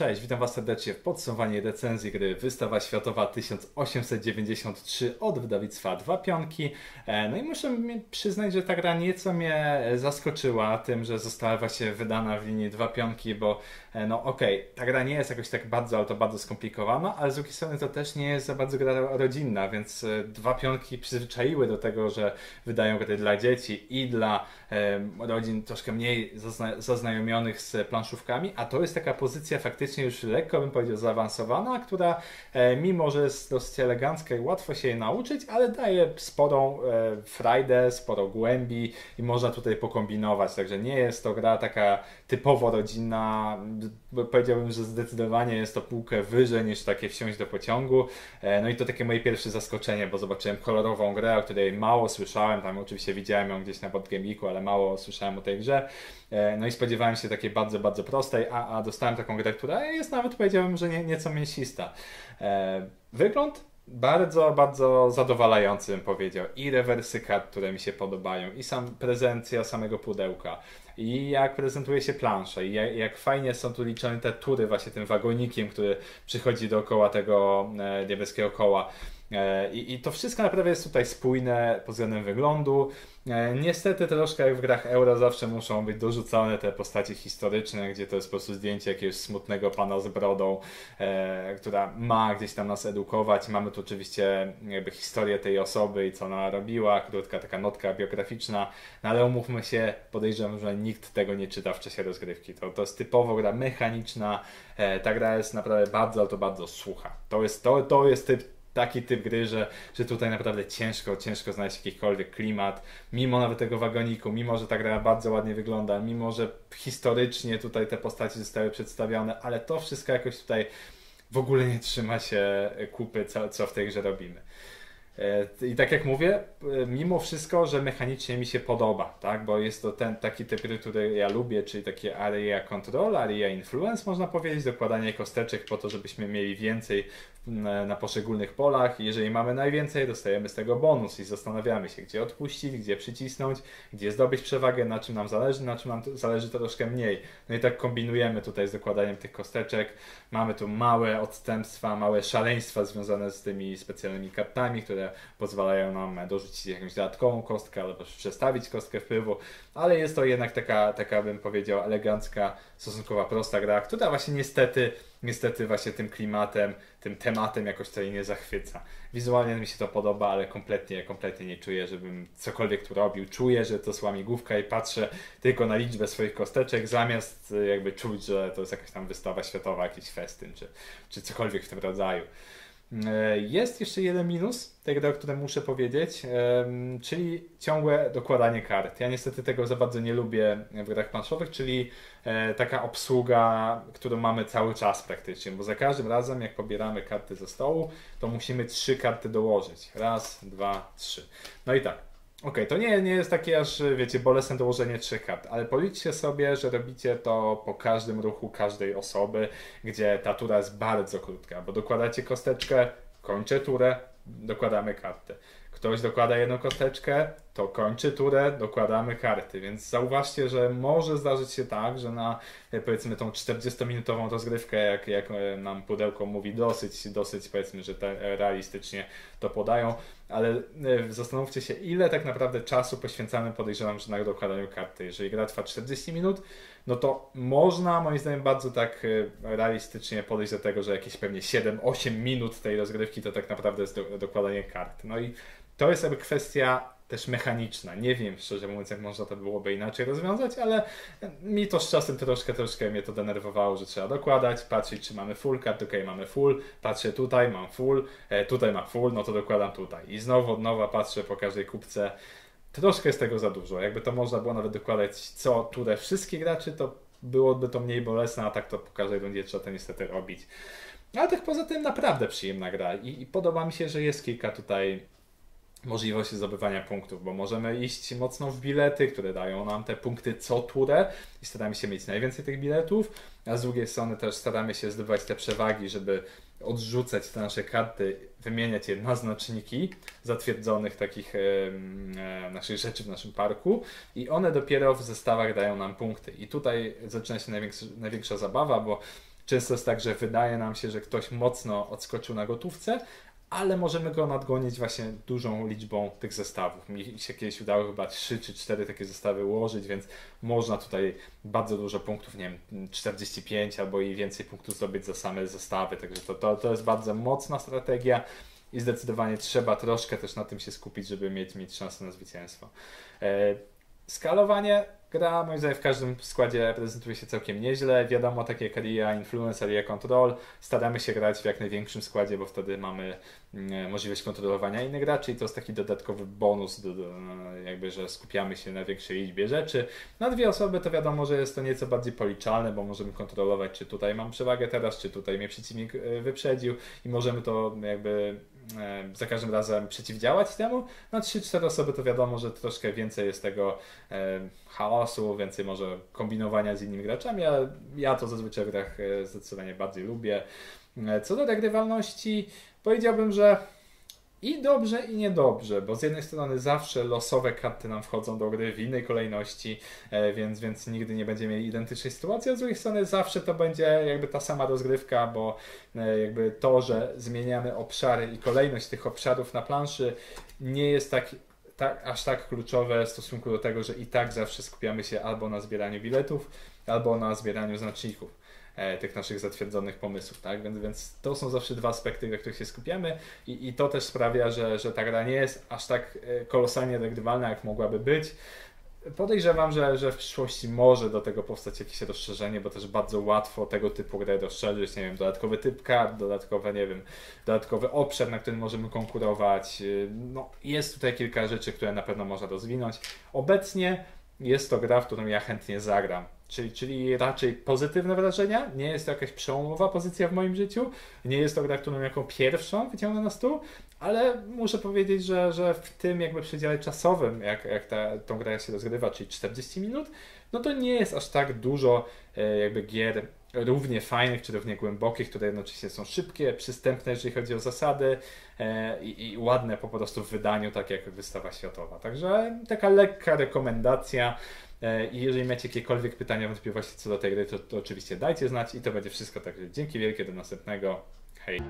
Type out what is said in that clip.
Cześć, witam Was serdecznie w podsumowaniu recenzji gry Wystawa Światowa 1893 od wydawnictwa Dwa Pionki. E, no i muszę przyznać, że ta gra nieco mnie zaskoczyła tym, że została właśnie wydana w linii Dwa Pionki, bo e, no okej, okay, ta gra nie jest jakoś tak bardzo, ale to bardzo skomplikowana, ale z drugiej strony to też nie jest za bardzo gra rodzinna, więc e, Dwa Pionki przyzwyczaiły do tego, że wydają gry dla dzieci i dla rodzin troszkę mniej zazna zaznajomionych z planszówkami, a to jest taka pozycja faktycznie faktycznie już lekko bym powiedział zaawansowana, która e, mimo, że jest dosyć elegancka i łatwo się jej nauczyć, ale daje sporą e, frajdę, sporo głębi i można tutaj pokombinować, także nie jest to gra taka typowo rodzinna, powiedziałbym, że zdecydowanie jest to półkę wyżej niż takie wsiąść do pociągu, e, no i to takie moje pierwsze zaskoczenie, bo zobaczyłem kolorową grę, o której mało słyszałem, tam oczywiście widziałem ją gdzieś na Podgamiku, ale mało słyszałem o tej grze, no i spodziewałem się takiej bardzo, bardzo prostej, a, a dostałem taką grę, która jest nawet powiedziałbym, że nie, nieco mięsista. E, wygląd bardzo, bardzo zadowalający bym powiedział. I rewersy kart, które mi się podobają, i sam prezencja samego pudełka, i jak prezentuje się plansza, i jak, jak fajnie są tu liczone te tury właśnie tym wagonikiem, który przychodzi dookoła tego e, niebieskiego koła. E, I, I, to wszystko naprawdę jest tutaj spójne pod względem wyglądu. E, niestety troszkę jak w grach euro zawsze muszą być dorzucone te postacie historyczne, gdzie to jest po prostu zdjęcie jakiegoś smutnego pana z brodą, e, która ma gdzieś tam nas edukować. Mamy tu oczywiście jakby historię tej osoby i co ona robiła, krótka taka notka biograficzna, no ale umówmy się, podejrzewam, że nikt tego nie czyta w czasie rozgrywki. To, to jest typowo gra mechaniczna, e, ta gra jest naprawdę bardzo, to bardzo słucha. To jest, to, to jest typ taki typ gry, że, że tutaj naprawdę ciężko, ciężko znaleźć jakikolwiek klimat, mimo nawet tego wagoniku, mimo że ta gra bardzo ładnie wygląda, mimo że historycznie tutaj te postacie zostały przedstawione, ale to wszystko jakoś tutaj w ogóle nie trzyma się kupy, co, co w tej grze robimy. E, I tak jak mówię, e, mimo wszystko, że mechanicznie mi się podoba, tak? bo jest to ten taki typ który ja lubię, czyli takie area control, area influence, można powiedzieć, dokładanie kosteczek po to, żebyśmy mieli więcej na, na poszczególnych polach. Jeżeli mamy najwięcej, dostajemy z tego bonus i zastanawiamy się, gdzie odpuścić, gdzie przycisnąć, gdzie zdobyć przewagę, na czym nam zależy, na czym nam zależy troszkę mniej. No i tak kombinujemy tutaj z dokładaniem tych kosteczek. Mamy tu małe odstępstwa, małe szaleństwa związane z tymi specjalnymi kartami, które pozwalają nam dorzucić jakąś dodatkową kostkę albo przestawić kostkę wpływu, ale jest to jednak taka, taka bym powiedział, elegancka, stosunkowo prosta gra, która właśnie niestety, niestety właśnie tym klimatem, tym tematem jakoś tutaj nie zachwyca. Wizualnie mi się to podoba, ale kompletnie, kompletnie nie czuję, żebym cokolwiek tu robił. Czuję, że to słamigłówka i patrzę tylko na liczbę swoich kosteczek, zamiast jakby czuć, że to jest jakaś tam wystawa światowa, jakiś festyn, czy, czy cokolwiek w tym rodzaju. E, jest jeszcze jeden minus tej gry, o którym muszę powiedzieć, czyli ciągłe dokładanie kart. Ja niestety tego za bardzo nie lubię w grach planszowych, czyli e, taka obsługa, którą mamy cały czas praktycznie, bo za każdym razem jak pobieramy karty ze stołu, to musimy trzy karty dołożyć. Raz, dwa, trzy. No i tak, Okej, okay, to nie, nie jest takie aż, wiecie, bolesne dołożenie trzech kart, ale policzcie sobie, że robicie to po każdym ruchu każdej osoby, gdzie ta tura jest bardzo krótka, bo dokładacie kosteczkę, kończę turę, dokładamy kartę. Ktoś dokłada jedną kosteczkę, to kończy turę, dokładamy karty, więc zauważcie, że może zdarzyć się tak, że na e, powiedzmy tą 40-minutową rozgrywkę, jak, jak e, nam pudełko mówi, dosyć, dosyć powiedzmy, że te realistycznie to podają, ale e, zastanówcie się, ile tak naprawdę czasu poświęcamy, podejrzewam, że na dokładaniu karty. Jeżeli gra trwa 40 minut, no to można moim zdaniem bardzo tak realistycznie podejść do tego, że jakieś pewnie 7-8 minut tej rozgrywki to tak naprawdę jest do, dokładanie kart. No i to jest jakby kwestia też mechaniczna. Nie wiem, szczerze mówiąc, jak można to byłoby inaczej rozwiązać, ale mi to z czasem troszkę, troszkę mnie to denerwowało, że trzeba dokładać, patrzeć, czy mamy full card, ok, mamy full, patrzę tutaj, mam full, e, tutaj mam full, no to dokładam tutaj. I znowu od nowa patrzę po każdej kupce. Troszkę jest tego za dużo. Jakby to można było nawet dokładać co turę wszystkich graczy, to byłoby to mniej bolesne, a tak to po każdej rundzie trzeba to niestety robić. Ale tak poza tym naprawdę przyjemna gra i, i podoba mi się, że jest kilka tutaj możliwości zdobywania punktów, bo możemy iść mocno w bilety, które dają nam te punkty co turę i staramy się mieć najwięcej tych biletów, a z drugiej strony też staramy się zdobywać te przewagi, żeby odrzucać te nasze karty, wymieniać je na znaczniki zatwierdzonych takich naszych rzeczy w naszym parku i one dopiero w zestawach dają nam punkty. I tutaj zaczyna się największa, największa zabawa, bo często jest tak, że wydaje nam się, że ktoś mocno odskoczył na gotówce, ale możemy go nadgonić właśnie dużą liczbą tych zestawów. Mi się kiedyś udało chyba 3 czy 4 takie zestawy ułożyć, więc można tutaj bardzo dużo punktów, nie wiem, 45 albo i więcej punktów zdobyć za same zestawy, także to, to, to jest bardzo mocna strategia i zdecydowanie trzeba troszkę też na tym się skupić, żeby mieć, mieć szansę na zwycięstwo. E, skalowanie Gra moim zdaniem w każdym składzie prezentuje się całkiem nieźle. Wiadomo, takie jak Ria Influence, Ria Control. Staramy się grać w jak największym składzie, bo wtedy mamy mm, możliwość kontrolowania innych graczy i to jest taki dodatkowy bonus, do, do, jakby, że skupiamy się na większej liczbie rzeczy. Na dwie osoby to wiadomo, że jest to nieco bardziej policzalne, bo możemy kontrolować, czy tutaj mam przewagę teraz, czy tutaj mnie przeciwnik e, wyprzedził i możemy to jakby E, za każdym razem przeciwdziałać temu. Na 3-4 osoby to wiadomo, że troszkę więcej jest tego e, chaosu, więcej może kombinowania z innymi graczami, ale ja to zazwyczaj w grach e, zdecydowanie bardziej lubię. Co do regrywalności, powiedziałbym, że i dobrze, i niedobrze, bo z jednej strony zawsze losowe karty nam wchodzą do gry w innej kolejności, e, więc, więc nigdy nie będziemy mieli identycznej sytuacji, a z drugiej strony zawsze to będzie jakby ta sama rozgrywka, bo e, jakby to, że zmieniamy obszary i kolejność tych obszarów na planszy nie jest tak tak, aż tak kluczowe w stosunku do tego, że i tak zawsze skupiamy się albo na zbieraniu biletów, albo na zbieraniu znaczników. E, tych naszych zatwierdzonych pomysłów, tak? Więc, więc to są zawsze dwa aspekty, na których się skupiamy i, i to też sprawia, że, że ta gra nie jest aż tak e, kolosalnie regrywalna, jak mogłaby być. Podejrzewam, że, że w przyszłości może do tego powstać jakieś rozszerzenie, bo też bardzo łatwo tego typu grę rozszerzyć, nie wiem, dodatkowy typ kart, dodatkowe, nie wiem, dodatkowy obszar, na którym możemy konkurować. No, jest tutaj kilka rzeczy, które na pewno można rozwinąć. Obecnie jest to gra, w którą ja chętnie zagram. Czyli, czyli raczej pozytywne wrażenia. Nie jest to jakaś przełomowa pozycja w moim życiu. Nie jest to gra, którą jako pierwszą wyciągnę na stół, ale muszę powiedzieć, że, że w tym jakby przedziale czasowym, jak, jak ta, tą gra się rozgrywa, czyli 40 minut, no to nie jest aż tak dużo e, jakby gier równie fajnych, czy równie głębokich, które jednocześnie są szybkie, przystępne, jeżeli chodzi o zasady e, i, i, ładne po prostu w wydaniu, tak jak wystawa światowa. Także taka lekka rekomendacja. E, I jeżeli macie jakiekolwiek pytania, wątpliwości co do tej gry, to, to oczywiście dajcie znać i to będzie wszystko. Także dzięki wielkie, do następnego. Hej!